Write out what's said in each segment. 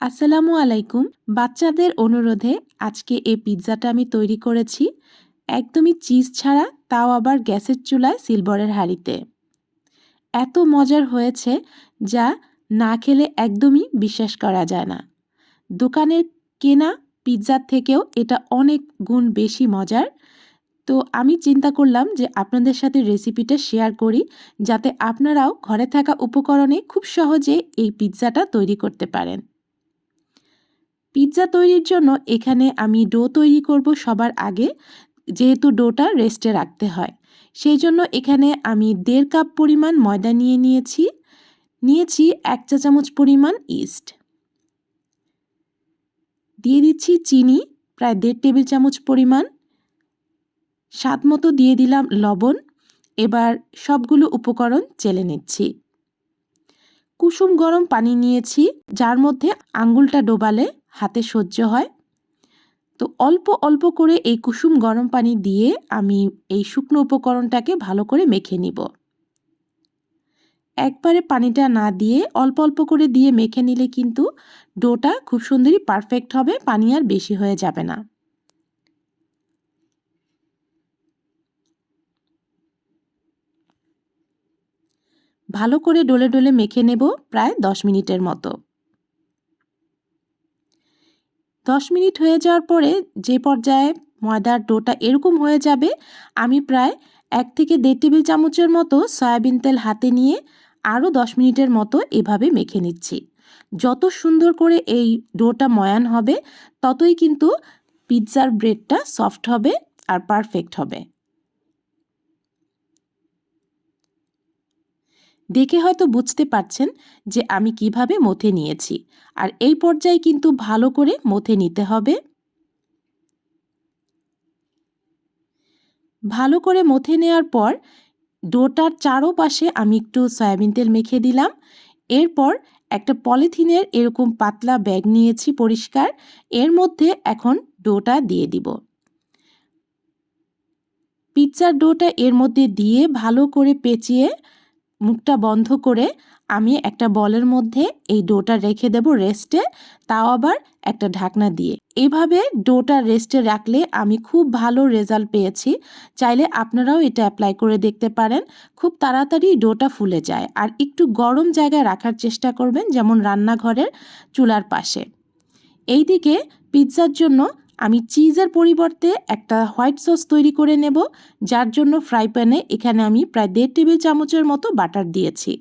আসসালামু আলাইকুম। বাচ্চাদের অনুরোধে আজকে এই পিৎজাটা আমি তৈরি করেছি। একদমই চিজ ছাড়া, তাও আবার গ্যাসের চুলায় সিলভারের হাঁড়িতে। এত মজার হয়েছে যা না খেলে একদমই বিশ্বাস করা যায় না। দোকানের কেনা পিৎজার থেকেও এটা অনেক গুণ বেশি মজার। তো আমি চিন্তা করলাম যে আপনাদের সাথে রেসিপিটা শেয়ার করি, যাতে আপনারাও ঘরে থাকা উপকরণে খুব সহজে এই পিৎজাটা তৈরি করতে পারেন। পিৎজা তৈরির জন্য এখানে আমি ডো তৈরি করব সবার আগে, যেহেতু ডোটা রেস্টে রাখতে হয়। সেই জন্য এখানে আমি দেড় কাপ পরিমাণ ময়দা নিয়ে নিয়েছি। নিয়েছি এক চা চামচ পরিমাণ ইস্ট। দিয়ে দিচ্ছি চিনি, প্রায় দেড় টেবিল চামচ পরিমাণ। স্বাদ মতো দিয়ে দিলাম লবণ। এবার সবগুলো উপকরণ চেলে নিচ্ছি। কুসুম গরম পানি নিয়েছি, যার মধ্যে আঙ্গুলটা ডোবালে হাতে সহ্য হয়। তো অল্প অল্প করে এই কুসুম গরম পানি দিয়ে আমি এই শুকনো উপকরণটাকে ভালো করে মেখে নিব। একবারে পানিটা না দিয়ে অল্প অল্প করে দিয়ে মেখে নিলে কিন্তু ডোটা খুব সুন্দরই পারফেক্ট হবে, পানি আর বেশি হয়ে যাবে না। ভালো করে ডলে ডলে মেখে নেব প্রায় দশ মিনিটের মতো। দশ মিনিট হয়ে যাওয়ার পরে যে পর্যায়ে ময়দার ডোটা এরকম হয়ে যাবে, আমি প্রায় এক থেকে দেড় টেবিল চামচের মতো সয়াবিন তেল হাতে নিয়ে আরও দশ মিনিটের মতো এভাবে মেখে নিচ্ছি। যত সুন্দর করে এই ডোটা ময়ান হবে, ততই কিন্তু পিৎজার ব্রেডটা সফট হবে আর পারফেক্ট হবে। দেখে হয়তো বুঝতে পারছেন যে আমি কীভাবে মথে নিয়েছি। আর এই পর্যায়ে কিন্তু ভালো করে মথে নিতে হবে। ভালো করে মথে নেওয়ার পর ডোটার চারোপাশে আমি একটু সয়াবিন তেল মেখে দিলাম। এরপর একটা পলিথিনের এরকম পাতলা ব্যাগ নিয়েছি পরিষ্কার। এর মধ্যে এখন ডোটা দিয়ে দিব। পিৎজার ডোটা এর মধ্যে দিয়ে ভালো করে পেঁচিয়ে মুখটা বন্ধ করে আমি একটা বলের মধ্যে এই ডোটা রেখে দেব রেস্টে, তাও আবার একটা ঢাকনা দিয়ে। এভাবে ডোটা রেস্টে রাখলে আমি খুব ভালো রেজাল্ট পেয়েছি। চাইলে আপনারাও এটা অ্যাপ্লাই করে দেখতে পারেন। খুব তাড়াতাড়ি ডোটা ফুলে যায়। আর একটু গরম জায়গায় রাখার চেষ্টা করবেন, যেমন রান্নাঘরের চুলার পাশে। এইদিকে পিৎজার জন্য আমি চিজের পরিবর্তে একটা হোয়াইট সস তৈরি করে নেব, যার জন্য ফ্রাই প্যানে এখানে আমি প্রায় দেড় টেবিল চামচের মতো বাটার দিয়েছি।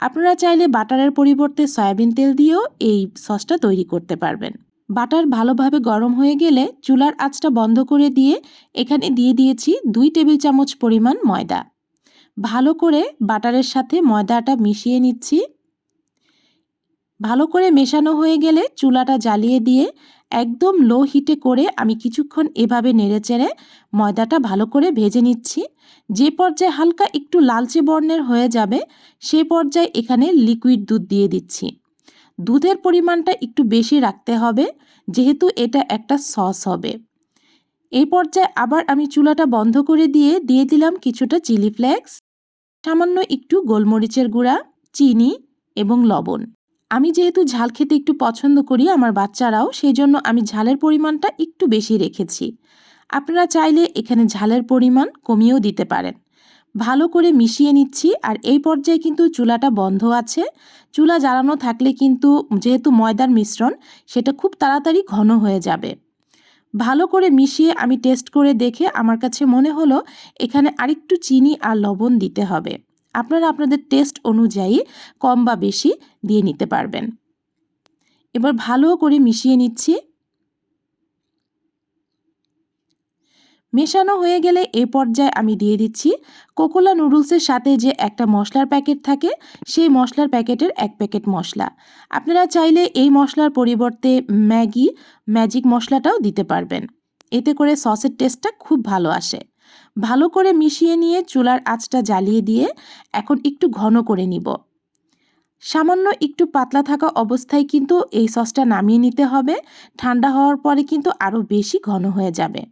আপনারা চাইলে বাটারের পরিবর্তে সয়াবিন তেল দিয়েও এই সসটা তৈরি করতে পারবেন। বাটার ভালোভাবে গরম হয়ে গেলে চুলার আঁচটা বন্ধ করে দিয়ে এখানে দিয়ে দিয়েছি দুই টেবিল চামচ পরিমাণ ময়দা। ভালো করে বাটারের সাথে ময়দাটা মিশিয়ে নিচ্ছি। ভালো করে মেশানো হয়ে গেলে চুলাটা জ্বালিয়ে দিয়ে একদম লো হিটে করে আমি কিছুক্ষণ এভাবে নেড়েচেড়ে ময়দাটা ভালো করে ভেজে নিচ্ছি। যে পর্যায়ে হালকা একটু লালচে বর্ণের হয়ে যাবে, সে পর্যায়ে এখানে লিকুইড দুধ দিয়ে দিচ্ছি। দুধের পরিমাণটা একটু বেশি রাখতে হবে, যেহেতু এটা একটা সস হবে। এই পর্যায়ে আবার আমি চুলাটা বন্ধ করে দিয়ে দিয়ে দিলাম কিছুটা চিলি ফ্লেক্স সামান্য একটু গোলমরিচের গুঁড়া, চিনি এবং লবণ। আমি যেহেতু ঝাল খেতে একটু পছন্দ করি আমার বাচ্চারাও সেই জন্য আমি ঝালের পরিমাণটা একটু বেশি রেখেছি। আপনারা চাইলে এখানে ঝালের পরিমাণ কমিয়েও দিতে পারেন। ভালো করে মিশিয়ে নিচ্ছি আর এই পর্যায়ে কিন্তু চুলাটা বন্ধ আছে। চুলা জ্বালানো থাকলে কিন্তু যেহেতু ময়দার মিশ্রণ, সেটা খুব তাড়াতাড়ি ঘন হয়ে যাবে। ভালো করে মিশিয়ে আমি টেস্ট করে দেখে আমার কাছে মনে হলো এখানে আরেকটু চিনি আর লবণ দিতে হবে। আপনারা আপনাদের টেস্ট অনুযায়ী কম বা বেশি দিয়ে নিতে পারবেন। এবার ভালো করে মিশিয়ে নিচ্ছি। মেশানো হয়ে গেলে এ পর্যায়ে আমি দিয়ে দিচ্ছি কোকোলা নুডলসের সাথে যে একটা মশলার প্যাকেট থাকে, সেই মশলার প্যাকেটের এক প্যাকেট মশলা। আপনারা চাইলে এই মশলার পরিবর্তে ম্যাগি, ম্যাজিক মশলাটাও দিতে পারবেন। এতে করে সসের টেস্টটা খুব ভালো আসে। ভালো করে মিশিয়ে নিয়ে চুলার আঁচটা জ্বালিয়ে দিয়ে এখন একটু ঘন করে নিব। সামান্য একটু পাতলা থাকা অবস্থায় কিন্তু এই সসটা নামিয়ে নিতে হবে। ঠান্ডা হওয়ার পরে কিন্তু আরও বেশি ঘন হয়ে যাবে।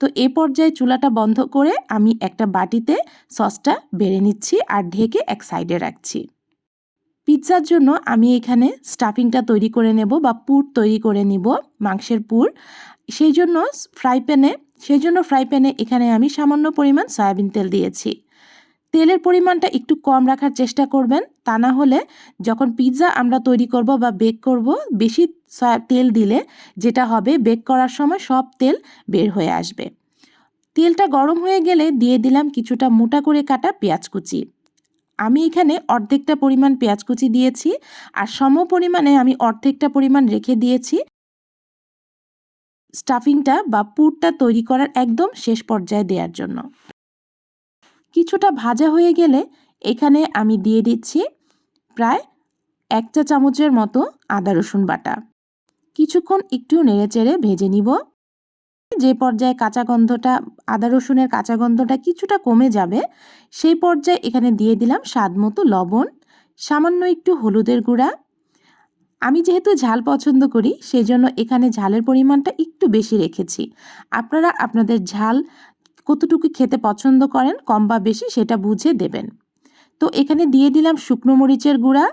তো এ পর্যায়ে চুলাটা বন্ধ করে আমি একটা বাটিতে সসটা বেড়ে নিচ্ছি আর ঢেকে এক সাইডে রাখছি। পিৎজার জন্য আমি এখানে স্টাফিংটা তৈরি করে নেব বা পুর তৈরি করে নিব মাংসের পুর। সেই জন্য ফ্রাই প্যানে সেই জন্য ফ্রাই প্যানে এখানে আমি সামান্য পরিমাণ সয়াবিন তেল দিয়েছি। তেলের পরিমাণটা একটু কম রাখার চেষ্টা করবেন, তা না হলে যখন পিৎজা আমরা তৈরি করব বা বেক করব, বেশি তেল দিলে যেটা হবে বেক করার সময় সব তেল বের হয়ে আসবে। তেলটা গরম হয়ে গেলে দিয়ে দিলাম কিছুটা মোটা করে কাটা পেঁয়াজ কুচি। আমি এখানে অর্ধেকটা পরিমাণ পেঁয়াজ কুচি দিয়েছি, আর সম পরিমাণে আমি অর্ধেকটা পরিমাণ রেখে দিয়েছি। স্টাফিংটা বা পুরটা তৈরি করার একদম শেষ পর্যায়ে দেওয়ার জন্য। কিছুটা ভাজা হয়ে গেলে এখানে আমি দিয়ে দিচ্ছি প্রায় এক চা চামচের মতো আদা রসুন বাটা। কিছুক্ষণ একটু নেড়েচেড়ে ভেজে নিব। যে পর্যায়ে কাঁচা গন্ধটা, আদা রসুনের কাঁচা গন্ধটা কিছুটা কমে যাবে, সেই পর্যায়ে এখানে দিয়ে দিলাম স্বাদ মতো লবণ, সামান্য একটু হলুদের গুঁড়া আমি যেহেতু ঝাল পছন্দ করি সেই জন্য এখানে ঝালের পরিমাণটা একটু বেশি রেখেছি। আপনারা আপনাদের ঝাল কতটুকু খেতে পছন্দ করেন, কম বা বেশি সেটা বুঝে দেবেন। তো এখানে দিয়ে দিলাম শুকনো মরিচের গুঁড়া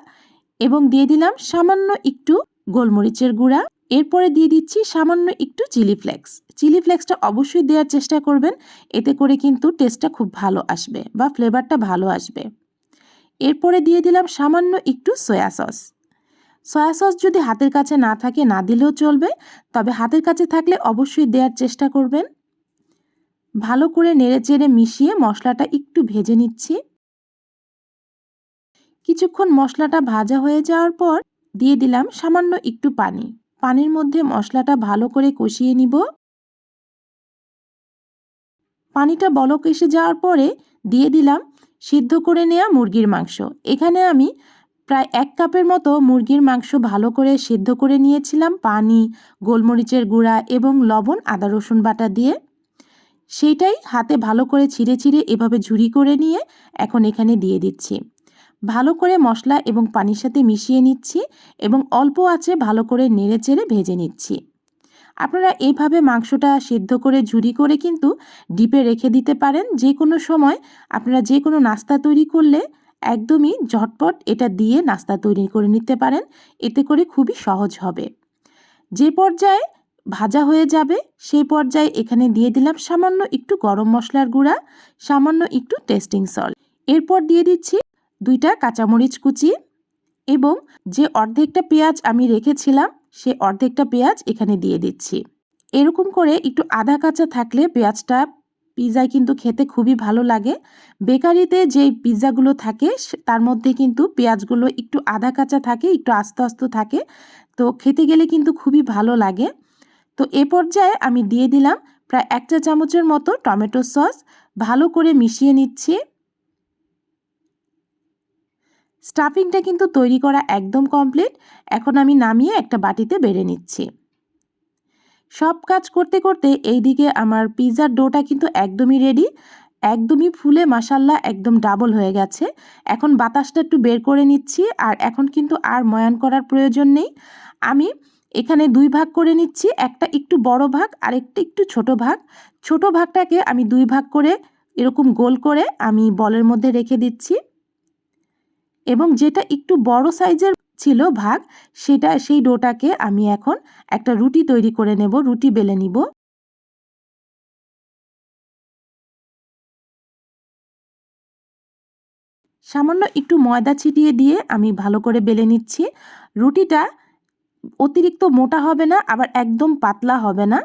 এবং দিয়ে দিলাম সামান্য একটু গোলমরিচের গুঁড়া। এরপরে দিয়ে দিচ্ছি সামান্য একটু চিলি ফ্লেক্স। চিলি ফ্লেক্সটা অবশ্যই দেওয়ার চেষ্টা করবেন, এতে করে কিন্তু টেস্টটা খুব ভালো আসবে বা ফ্লেভারটা ভালো আসবে। এরপরে দিয়ে দিলাম সামান্য একটু সয়া সস। সয়া সস যদি হাতের কাছে না থাকে, না দিলেও চলবে, তবে হাতের কাছে থাকলে অবশ্যই দেওয়ার চেষ্টা করবেন। ভালো করে নেড়েচেড়ে মিশিয়ে মশলাটা একটু ভেজে নিচ্ছি। কিছুক্ষণ মশলাটা ভাজা হয়ে যাওয়ার পর দিয়ে দিলাম সামান্য একটু পানি। পানির মধ্যে মশলাটা ভালো করে কষিয়ে নিব। পানিটা বলক এসে যাওয়ার পরে দিয়ে দিলাম সিদ্ধ করে নেওয়া মুরগির মাংস। এখানে আমি প্রায় এক কাপের মতো মুরগির মাংস ভালো করে সিদ্ধ করে নিয়েছিলাম, পানি, গোলমরিচের গুঁড়া এবং লবণ, আদা, রসুন বাটা দিয়ে। সেইটাই হাতে ভালো করে ছিঁড়ে ছিঁড়ে এভাবে ঝুড়ি করে নিয়ে এখন এখানে দিয়ে দিচ্ছি। ভালো করে মশলা এবং পানির সাথে মিশিয়ে নিচ্ছি এবং অল্প আছে ভালো করে নেড়ে চেড়ে ভেজে নিচ্ছি। আপনারা এইভাবে মাংসটা সিদ্ধ করে, ঝুরি করে কিন্তু ডিপে রেখে দিতে পারেন। যে কোনো সময় আপনারা যে কোনো নাস্তা তৈরি করলে একদমই ঝটপট এটা দিয়ে নাস্তা তৈরি করে নিতে পারেন। এতে করে খুবই সহজ হবে। যে পর্যায়ে ভাজা হয়ে যাবে, সেই পর্যায়ে এখানে দিয়ে দিলাম সামান্য একটু গরম মশলার গুঁড়া, সামান্য একটু টেস্টিং সল্ট। এরপর দিয়ে দিচ্ছি দুইটা কাঁচামরিচ কুচি এবং যে অর্ধেকটা পেঁয়াজ আমি রেখেছিলাম, সে অর্ধেকটা পেঁয়াজ এখানে দিয়ে দিচ্ছি। এরকম করে একটু আধা কাঁচা থাকলে পেঁয়াজটা পিৎজায় কিন্তু খেতে খুবই ভালো লাগে। বেকারিতে যে পিৎজাগুলো থাকে তার মধ্যে কিন্তু পেঁয়াজগুলো একটু আধা কাঁচা থাকে, একটু আস্তে আস্তে থাকে। তো খেতে গেলে কিন্তু খুবই ভালো লাগে। তো এ পর্যায়ে আমি দিয়ে দিলাম প্রায় এক চা চামচের মতো টমেটো সস। ভালো করে মিশিয়ে নিচ্ছি। স্টাফিংটা কিন্তু তৈরি করা একদম কমপ্লিট। এখন আমি নামিয়ে একটা বাটিতে বেড়ে নিচ্ছি। সব কাজ করতে করতে এইদিকে আমার পিৎজার ডোটা কিন্তু একদমই রেডি একদমই ফুলে মাসাল্লা একদম ডাবল হয়ে গেছে। এখন বাতাসটা একটু বের করে নিচ্ছি আর এখন কিন্তু আর ময়ান করার প্রয়োজন নেই। আমি এখানে দুই ভাগ করে নিচ্ছি, একটা একটু বড় ভাগ আর একটা একটু ছোট ভাগ। ছোট ভাগটাকে আমি দুই ভাগ করে এরকম গোল করে আমি বলের মধ্যে রেখে দিচ্ছি। এবং যেটা একটু বড় সাইজের ছিল ভাগ, সেটা, সেই ডোটাকে আমি এখন একটা রুটি তৈরি করে নেব, রুটি বেলে নিব। সামান্য একটু ময়দা ছিটিয়ে দিয়ে আমি ভালো করে বেলে নিচ্ছি। রুটিটা অতিরিক্ত মোটা হবে না, আবার একদম পাতলা হবে না।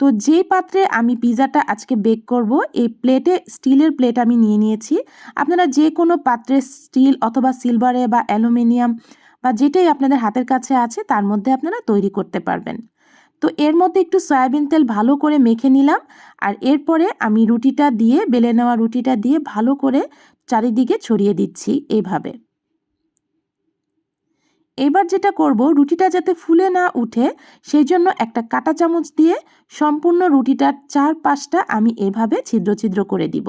তো যেই পাত্রে আমি পিৎজাটা আজকে বেক করব, এই প্লেটে স্টিলের প্লেট আমি নিয়ে নিয়েছি। আপনারা যে কোনো পাত্রে স্টিল অথবা সিলভারে বা অ্যালুমিনিয়াম বা যেটাই আপনাদের হাতের কাছে আছে, তার মধ্যে আপনারা তৈরি করতে পারবেন। তো এর মধ্যে একটু সয়াবিন তেল ভালো করে মেখে নিলাম, আর এরপরে আমি রুটিটা দিয়ে, বেলে নেওয়া রুটিটা দিয়ে ভালো করে চারিদিকে ছড়িয়ে দিচ্ছি এইভাবে এবার যেটা করব, রুটিটা যাতে ফুলে না উঠে সেই জন্য একটা কাঁটা চামচ দিয়ে সম্পূর্ণ রুটিটার চার পাশটা আমি এভাবে ছিদ্র ছিদ্র করে দিব।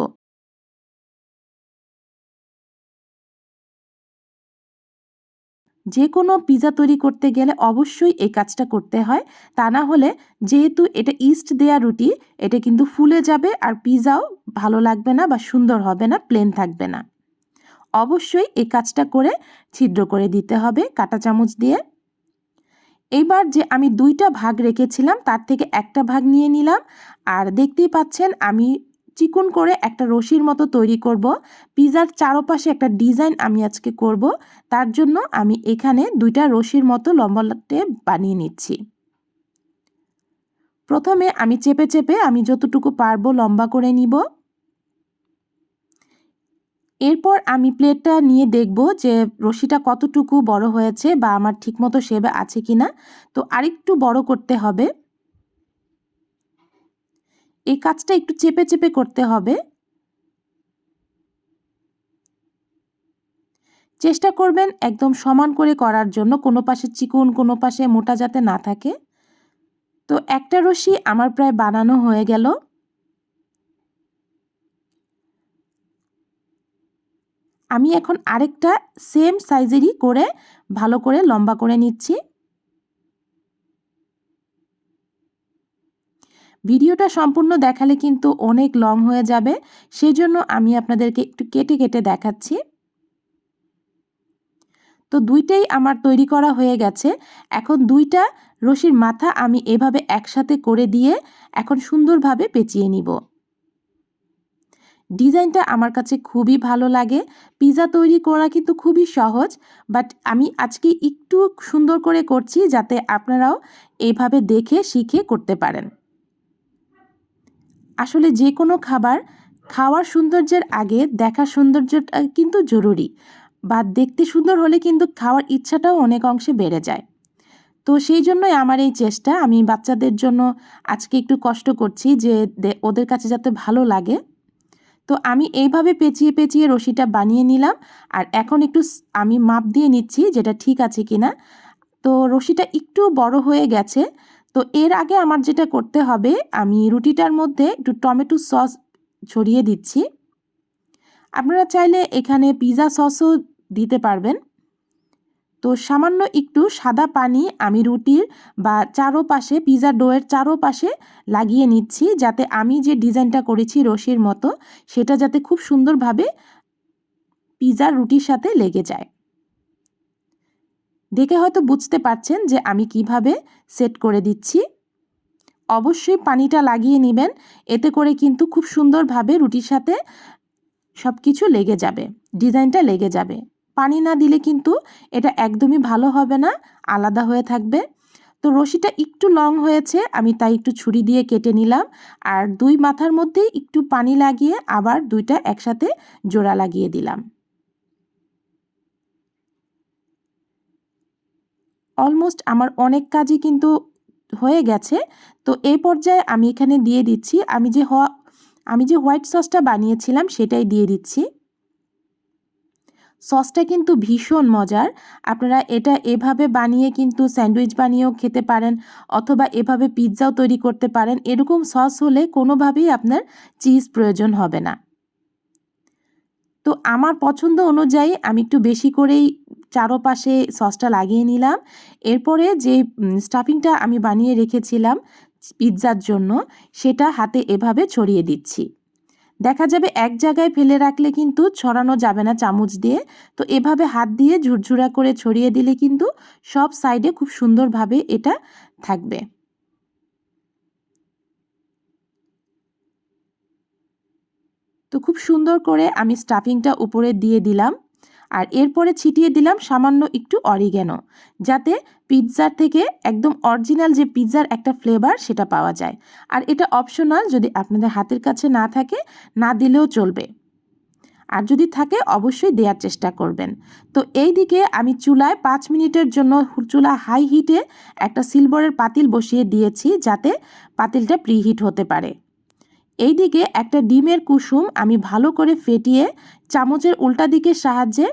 যে কোনো পিৎজা তৈরি করতে গেলে অবশ্যই এই কাজটা করতে হয়। তা না হলে যেহেতু এটা ইস্ট দেয়া রুটি, এটা কিন্তু ফুলে যাবে আর পিৎজাও ভালো লাগবে না বা সুন্দর হবে না, প্লেন থাকবে না। অবশ্যই এই কাজটা করে ছিদ্র করে দিতে হবে কাঁটা চামচ দিয়ে। এইবার যে আমি দুইটা ভাগ রেখেছিলাম, তার থেকে একটা ভাগ নিয়ে নিলাম। আর দেখতেই পাচ্ছেন, আমি চিকন করে একটা রশির মতো তৈরি করব। পিজার চারপাশে একটা ডিজাইন আমি আজকে করব। তার জন্য আমি এখানে দুইটা রশির মতো লম্বাটে বানিয়ে নিচ্ছি। প্রথমে আমি চেপে চেপে আমি যতটুকু পারব লম্বা করে নিব। এরপর আমি প্লেটটা নিয়ে দেখব যে রশিটা কতটুকু বড় হয়েছে বা আমার ঠিকমতো সেবে আছে কিনা। তো আরেকটু বড় করতে হবে। এই কাজটা একটু চেপে চেপে করতে হবে। চেষ্টা করবেন একদম সমান করে করার জন্য, কোনো পাশে চিকুন, কোনো পাশে মোটা যাতে না থাকে। তো একটা রশি আমার প্রায় বানানো হয়ে গেল। আমি এখন আরেকটা সেম সাইজেরই করে ভালো করে লম্বা করে নিচ্ছি। ভিডিওটা সম্পূর্ণ দেখালে কিন্তু অনেক লং হয়ে যাবে সেই জন্য আমি আপনাদেরকে একটু কেটে কেটে দেখাচ্ছি। তো দুইটাই আমার তৈরি করা হয়ে গেছে। এখন দুইটা রশির মাথা আমি এভাবে একসাথে করে দিয়ে এখন সুন্দরভাবে পেঁচিয়ে নিব। ডিজাইনটা আমার কাছে খুবই ভালো লাগে। পিৎজা তৈরি করা কিন্তু খুবই সহজ বাট আমি আজকে একটু সুন্দর করে করছি যাতে আপনারাও এইভাবে দেখে, শিখে করতে পারেন। আসলে যে কোনো খাবার, খাওয়ার সৌন্দর্যের আগে, দেখার সৌন্দর্যটা কিন্তু জরুরি। বা দেখতে সুন্দর হলে কিন্তু খাওয়ার ইচ্ছাটাও অনেক অংশে বেড়ে যায়। তো সেই জন্যই আমার এই চেষ্টা, আমি বাচ্চাদের জন্য আজকে একটু কষ্ট করছি যে ওদের কাছে যাতে ভালো লাগে। তো আমি এইভাবে পেঁচিয়ে পেঁচিয়ে রশিটা বানিয়ে নিলাম। আর এখন একটু আমি মাপ দিয়ে নিচ্ছি যেটা ঠিক আছে কি না তো রশিটা একটু বড় হয়ে গেছে। তো এর আগে আমার যেটা করতে হবে, আমি রুটিটার মধ্যে একটু টমেটো সস ছড়িয়ে দিচ্ছি। আপনারা চাইলে এখানে পিজা সসও দিতে পারবেন। তো সামান্য একটু সাদা পানি আমি রুটির বা চারোপাশে পিৎজা ডোয়ের চারোপাশে লাগিয়ে নিচ্ছি যাতে আমি যে ডিজাইনটা করেছি রশির মতো, সেটা যাতে খুব সুন্দরভাবে পিৎজার রুটির সাথে লেগে যায়। দেখে হয়তো বুঝতে পারছেন যে আমি কীভাবে সেট করে দিচ্ছি। অবশ্যই পানিটা লাগিয়ে নেবেন, এতে করে কিন্তু খুব সুন্দরভাবে রুটির সাথে সব কিছু লেগে যাবে, ডিজাইনটা লেগে যাবে। পানি না দিলে কিন্তু এটা একদমই ভালো হবে না, আলাদা হয়ে থাকবে। তো রশিটা একটু লং হয়েছে, আমি তাই একটু ছুরি দিয়ে কেটে নিলাম। আর দুই মাথার মধ্যে একটু পানি লাগিয়ে আবার দুইটা একসাথে জোড়া লাগিয়ে দিলাম। অলমোস্ট আমার অনেক কাজই কিন্তু হয়ে গেছে। তো এই পর্যায়ে আমি এখানে দিয়ে দিচ্ছি, আমি যে আমি যে হোয়াইট সসটা বানিয়েছিলাম সেটাই দিয়ে দিচ্ছি। সসটা কিন্তু ভীষণ মজার। আপনারা এটা এভাবে বানিয়ে কিন্তু স্যান্ডউইচ বানিয়েও খেতে পারেন অথবা এভাবে পিৎজাও তৈরি করতে পারেন। এরকম সস হলে কোনোভাবেই আপনার চিজ প্রয়োজন হবে না। তো আমার পছন্দ অনুযায়ী আমি একটু বেশি করেই চারোপাশে সসটা লাগিয়ে নিলাম। এরপরে যে স্টাফিংটা আমি বানিয়ে রেখেছিলাম পিৎজার জন্য সেটা হাতে এভাবে ছড়িয়ে দিচ্ছি। দেখা যাবে এক জায়গায় ফেলে রাখলে কিন্তু ছড়ানো যাবে না চামচ দিয়ে। তো এভাবে হাত দিয়ে ঝুরঝুরা করে ছড়িয়ে দিলে কিন্তু সব সাইডে খুব সুন্দরভাবে এটা থাকবে। তো খুব সুন্দর করে আমি স্টাফিংটা উপরে দিয়ে দিলাম। আর এরপরে ছিটিয়ে দিলাম সামান্য একটু অরিগ্যানো যাতে পিৎজার থেকে একদম অরিজিনাল যে পিৎজার একটা ফ্লেভার সেটা পাওয়া যায়। আর এটা অপশনাল যদি আপনাদের হাতের কাছে না থাকে, না দিলেও চলবে। আর যদি থাকে, অবশ্যই দেওয়ার চেষ্টা করবেন। তো এই দিকে আমি চুলায় পাঁচ মিনিটের জন্য চুলা হাই হিটে একটা সিলভারের পাতিল বসিয়ে দিয়েছি, যাতে পাতিলটা প্রিহিট হতে পারে। এই দিকে একটা ডিমের কুসুম আমি ভালো করে ফেটিয়ে চামচের উল্টা দিকের সাহায্যে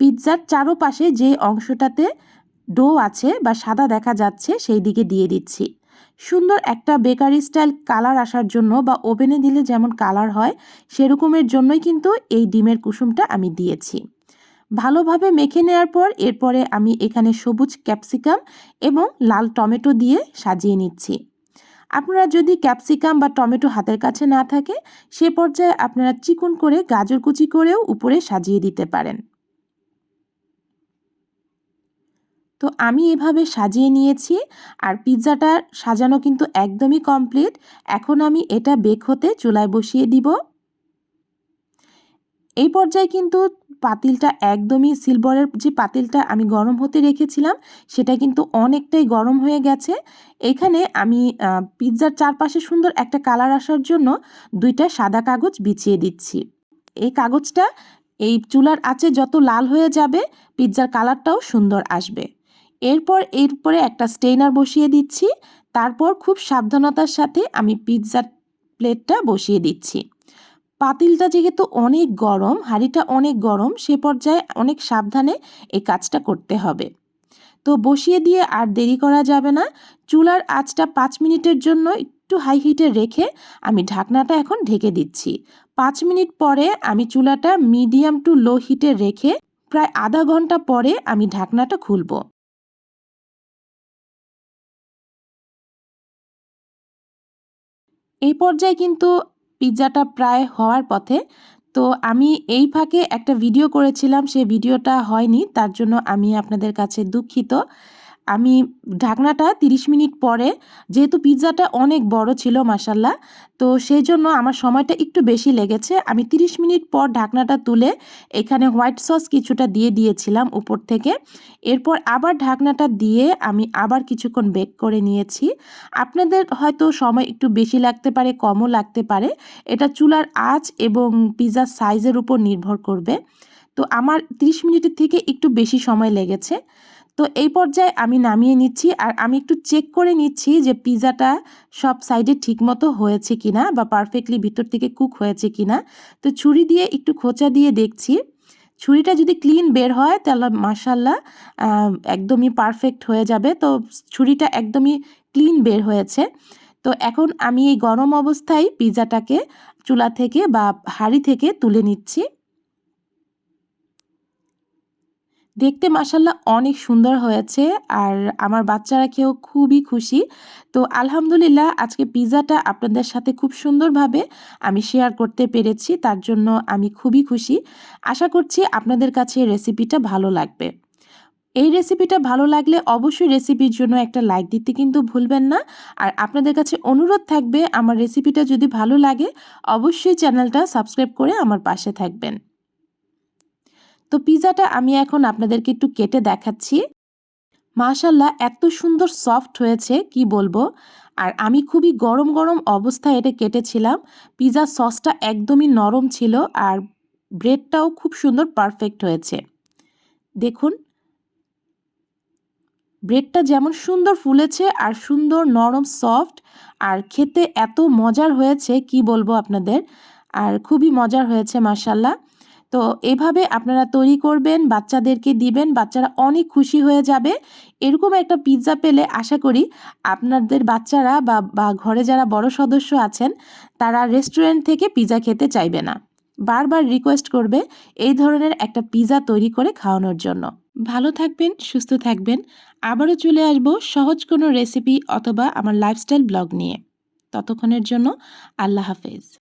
পিৎজার চারোপাশে যে অংশটাতে ডো আছে বা সাদা দেখা যাচ্ছে সেই দিকে দিয়ে দিচ্ছি। সুন্দর একটা বেকারি স্টাইল কালার আসার জন্য বা ওভেনে দিলে যেমন কালার হয়, সেরকমের জন্যই কিন্তু এই ডিমের কুসুমটা আমি দিয়েছি। ভালোভাবে মেখে নেওয়ার পর এরপরে আমি এখানে সবুজ ক্যাপসিকাম এবং লাল টমেটো দিয়ে সাজিয়ে নিচ্ছি। আপনারা যদি ক্যাপসিকাম বা টমেটো হাতের কাছে না থাকে, সে পর্যায়ে আপনারা চিকন করে গাজর কুচি করেও উপরে সাজিয়ে দিতে পারেন। তো আমি এভাবে সাজিয়ে নিয়েছি আর পিৎজাটা সাজানো কিন্তু একদমই কমপ্লিট। এখন আমি এটা বেক হতে চুলায় বসিয়ে দিব। এই পর্যায়ে কিন্তু পাতিলটা একদমই সিলভারের যে পাতিলটা আমি গরম হতে রেখেছিলাম, সেটা কিন্তু অনেকটাই গরম হয়ে গেছে। এখানে আমি পিৎজার চারপাশে সুন্দর একটা কালার আসার জন্য দুইটা সাদা কাগজ বিছিয়ে দিচ্ছি। এই কাগজটা এই চুলার আঁচে যত লাল হয়ে যাবে, পিৎজার কালারটাও সুন্দর আসবে। এরপর, এরপরে একটা স্টেইনার বসিয়ে দিচ্ছি। তারপর খুব সাবধানতার সাথে আমি পিৎজার প্লেটটা বসিয়ে দিচ্ছি। পাতিলটা যেহেতু অনেক গরম, হাঁড়িটা অনেক গরম, সে পর্যায়ে অনেক সাবধানে এই কাজটা করতে হবে। তো বসিয়ে দিয়ে আর দেরি করা যাবে না। চুলার আঁচটা পাঁচ মিনিটের জন্য একটু হাই হিটে রেখে আমি ঢাকনাটা এখন ঢেকে দিচ্ছি। পাঁচ মিনিট পরে আমি চুলাটা মিডিয়াম টু লো হিটে রেখে প্রায় আধা ঘণ্টা পরে আমি ঢাকনাটা খুলব। এই পর্যায়ে কিন্তু পিৎজাটা প্রায় হওয়ার পথে। তো আমি এই ফাঁকে একটা ভিডিও করেছিলাম সেই ভিডিওটা হয়নি, তার জন্য আমি আপনাদের কাছে দুঃখিত। আমি ঢাকনাটা 30 মিনিট পরে, যেহেতু পিৎজাটা অনেক বড় ছিল মাসাল্লাহ তো সেই জন্য আমার সময়টা একটু বেশি লেগেছে। আমি 30 মিনিট পর ঢাকনাটা তুলে এখানে হোয়াইট সস কিছুটা দিয়ে দিয়েছিলাম উপর থেকে। এরপর আবার ঢাকনাটা দিয়ে আমি আবার কিছুক্ষণ বেক করে নিয়েছি। আপনাদের হয়তো সময় একটু বেশি লাগতে পারে, কমও লাগতে পারে। এটা চুলার আঁচ এবং পিৎজার সাইজের উপর নির্ভর করবে। তো আমার 30 মিনিটের থেকে একটু বেশি সময় লেগেছে। তো এই পর্যায়ে আমি নামিয়ে নিচ্ছি আর আমি একটু চেক করে নিচ্ছি যে পিৎজাটা সব সাইডে ঠিকমতো হয়েছে কিনা বা পারফেক্টলি ভিতর থেকে কুক হয়েছে কিনা। তো ছুরি দিয়ে একটু খোঁচা দিয়ে দেখছি। ছুরিটা যদি ক্লিন বের হয় তাহলে মাসাল্লাহ একদমই পারফেক্ট হয়ে যাবে। তো ছুরিটা একদমই ক্লিন বের হয়েছে। তো এখন আমি এই গরম অবস্থায় পিৎজাটাকে চুলা থেকে বা হাঁড়ি থেকে তুলে নিচ্ছি। দেখতে মাসাল্লাহ অনেক সুন্দর হয়েছে আর আমার বাচ্চারা খেয়েও খুবই খুশি। তো আলহামদুলিল্লাহ আজকে পিৎজাটা আপনাদের সাথে খুব সুন্দরভাবে আমি শেয়ার করতে পেরেছি, তার জন্য আমি খুবই খুশি। আশা করছি আপনাদের কাছে রেসিপিটা ভালো লাগবে। এই রেসিপিটা ভালো লাগলে অবশ্যই রেসিপির জন্য একটা লাইক দিতে কিন্তু ভুলবেন না। আর আপনাদের কাছে অনুরোধ থাকবে, আমার রেসিপিটা যদি ভালো লাগে, অবশ্যই চ্যানেলটা সাবস্ক্রাইব করে আমার পাশে থাকবেন। তো পিৎজাটা আমি এখন আপনাদেরকে একটু কেটে দেখাচ্ছি। মাশাল্লাহ এত সুন্দর সফট হয়েছে, কি বলব? আর আমি খুবই গরম গরম অবস্থায় এটা কেটেছিলাম। পিৎজার সসটা একদমই নরম ছিল আর ব্রেডটাও খুব সুন্দর পারফেক্ট হয়েছে। দেখুন। ব্রেডটা যেমন সুন্দর ফুলেছে আর সুন্দর নরম সফট আর খেতে এত মজার হয়েছে, কি বলব আপনাদের? আর খুবই মজার হয়েছে মাসাল্লাহ তো এভাবে আপনারা তৈরি করবেন, বাচ্চাদেরকে দিবেন, বাচ্চারা অনেক খুশি হয়ে যাবে। এরকম একটা পিৎজা পেলে আশা করি আপনাদের বাচ্চারা বা বা ঘরে যারা বড় সদস্য আছেন, তারা রেস্টুরেন্ট থেকে পিৎজা খেতে চাইবে না। বারবার রিকোয়েস্ট করবে এই ধরনের একটা পিৎজা তৈরি করে খাওয়ানোর জন্য। ভালো থাকবেন, সুস্থ থাকবেন। আবারও চলে আসব সহজ কোনো রেসিপি অথবা আমার লাইফস্টাইল ব্লগ নিয়ে। ততক্ষণের জন্য আল্লাহ হাফেজ।